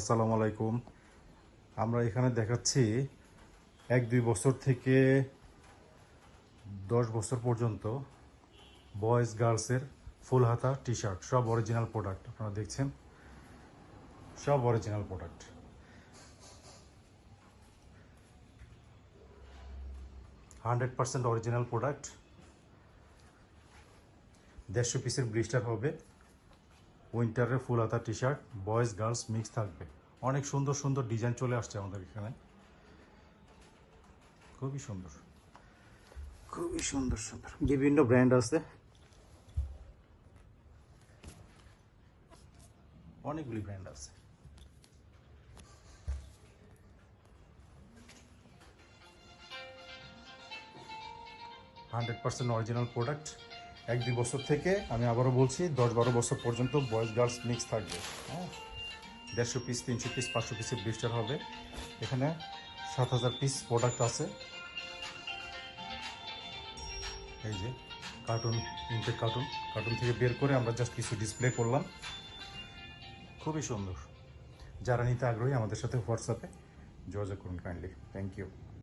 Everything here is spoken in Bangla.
আসসালামু আলাইকুম। আমরা এখানে দেখাচ্ছি এক দুই বছর থেকে দশ বছর পর্যন্ত বয়েজ গার্লসের ফুল হাতা টি শার্ট সব অরিজিনাল প্রোডাক্ট আপনারা দেখছেন? সব original product hundred percent original product দেড়শো পিসের ব্লিস্টার হবে। উইন্টারের ফুল হাতা T shirt boys girls mix থাকবে। অনেক সুন্দর সুন্দর ডিজাইন চলে আসছে আমাদের এখানে। খুবই সুন্দর। খুবই সুন্দর সুন্দর। বিভিন্ন ব্র্যান্ড আছে। অনেকগুলি ব্র্যান্ড আছে। Hundred percent original product. এক দুই বছর থেকে আমি আবারও বলছি, দশ বারো বছর পর্যন্ত বয়েজ গার্লস মিক্স থাকবে। হ্যাঁ? দেড়শো পিস তিনশো পিস পাঁচশো পিসের ব্লিস্টার হবে। এখানে সাত হাজার পিস প্রোডাক্ট আছে। এই যে কার্টুন ইনটেক কার্টুন কার্টুন থেকে বের করে আমরা জাস্ট কিছু ডিসপ্লে করলাম। খুবই সুন্দর। যারা নিতে আগ্রহী আমাদের সাথে হোয়াটসঅ্যাপে যোগাযোগ করুন কাইন্ডলি থ্যাংক ইউ